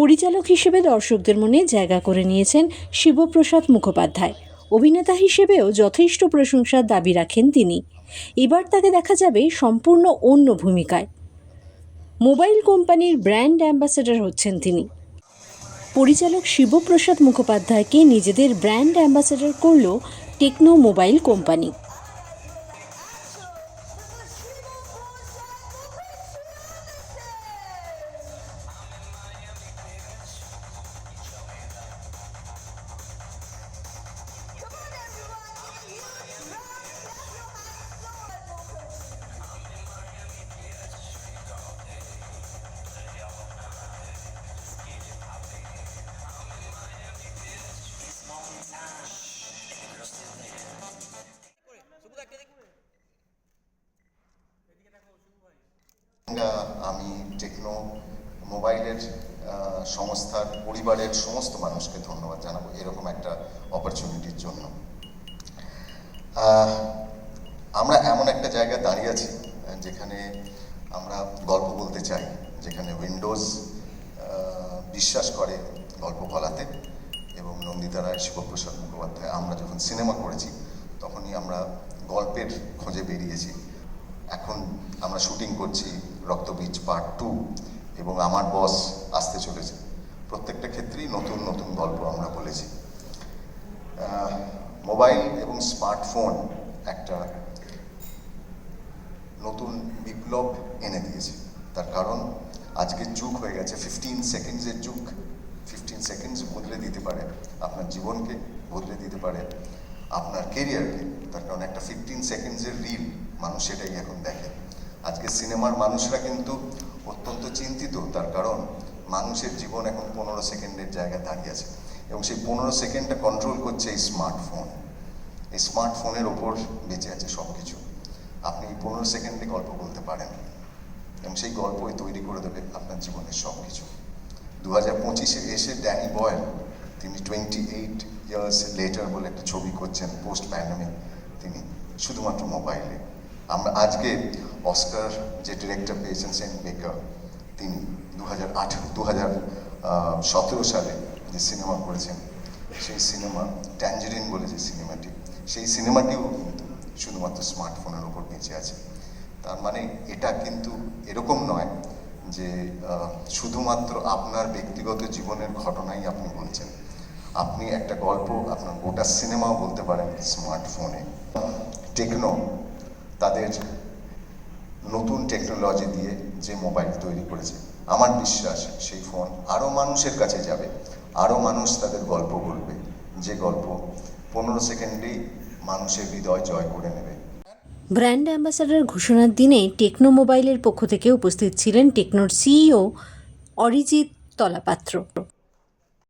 পরিচালক হিসেবে দর্শকদের মনে জায়গা করে নিয়েছেন শিবপ্রসাদ মুখোপাধ্যায়। অভিনেতা হিসেবেও যথেষ্ট প্রশংসার দাবি রাখেন তিনি। এবার তাকে দেখা যাবে সম্পূর্ণ অন্য ভূমিকায়। মোবাইল কোম্পানির ব্র্যান্ড অ্যাম্বাসেডর হচ্ছেন তিনি। পরিচালক শিবপ্রসাদ মুখোপাধ্যায়কে নিজেদের ব্র্যান্ড অ্যাম্বাসেডর করল টেকনো মোবাইল কোম্পানি। আমি, টেকনো, মোবাইলের সংস্থার, পরিবারের সমস্ত মানুষকে ধন্যবাদ জানাব এরকম একটা অপরচুনিটির জন্য। আমরা এমন একটা জায়গায় দাঁড়িয়ে আছি, যেখানে আমরা গল্প বলতে চাই, যেখানে উইন্ডোজ বিশ্বাস করে গল্প বলাতে এবং নন্দিতা রায়, শিবপ্রসাদ মুখোপাধ্যায়, আমরা যখন সিনেমা করেছি, তখনই আমরা গল্পের খোঁজে বেরিয়েছি। এখন আমরা শুটিং করছি রক্তবীজ পার্ট টু এবং আমার বস আসতে চলেছে। প্রত্যেকটা ক্ষেত্রেই নতুন নতুন গল্প আমরা বলেছি। মোবাইল এবং স্মার্টফোন একটা নতুন বিপ্লব এনে দিয়েছে। তার কারণ, আজকের যুগ হয়ে গেছে। ফিফটিন সেকেন্ডসের যুগ। ফিফটিন সেকেন্ডস বদলে দিতে পারে আপনার জীবনকে, বদলে দিতে পারে আপনার কেরিয়ারকে তার কারণ একটা ফিফটিন সেকেন্ডসের রিল মানুষ সেটাই এখন দেখে। আজকে সিনেমার মানুষরা কিন্তু অত্যন্ত চিন্তিত, তার কারণ মানুষের জীবন এখন পনেরো সেকেন্ডের জায়গায় দাঁড়িয়ে আছে এবং সেই পনেরো সেকেন্ডটা কন্ট্রোল করছে এই স্মার্টফোন এই স্মার্টফোনের ওপর বেঁচে আছে সব কিছু আপনি পনেরো সেকেন্ডে গল্প বলতে পারেন। এবং সেই গল্পই তৈরি করে দেবে আপনার জীবনের সব কিছু দু হাজার পঁচিশে এসে ড্যানি বয়েল, তিনি টোয়েন্টি এইট ইয়ার্স লেটার বলে একটা ছবি করছেন পোস্ট প্যান্ডামিক তিনি শুধুমাত্র মোবাইলে আমরা আজকে অস্কার যে ডিরেক্টর পেয়েছেন সেন্ট বেকার তিনি দু হাজার আঠেরো দু হাজার সতেরো সালে যে সিনেমা করেছেন, সেই সিনেমা ট্যাঞ্জেরিন বলে যে সিনেমাটি, সেই সিনেমাটিও কিন্তু শুধুমাত্র স্মার্টফোনের ওপর বেঁচে আছে। তার মানে এটা কিন্তু এরকম নয় যে শুধুমাত্র আপনার ব্যক্তিগত জীবনের ঘটনাই আপনি বলছেন। আপনি একটা গল্প আপনার গোটা সিনেমাও বলতে পারেন স্মার্টফোনে টেকনো তাদের নতুন টেকনোলজি দিয়ে যে মোবাইল তৈরি করেছে। আমার বিশ্বাস সেই ফোন আরও মানুষের কাছে যাবে আরও মানুষ তাদের গল্প বলবে। যে গল্প পনেরো সেকেন্ডেই মানুষের হৃদয় জয় করে নেবে। ব্র্যান্ড অ্যাম্বাসাডার ঘোষণার দিনে টেকনো মোবাইলের পক্ষ থেকে উপস্থিত ছিলেন টেকনোর সিইও অরিজিৎ তলাপাত্র।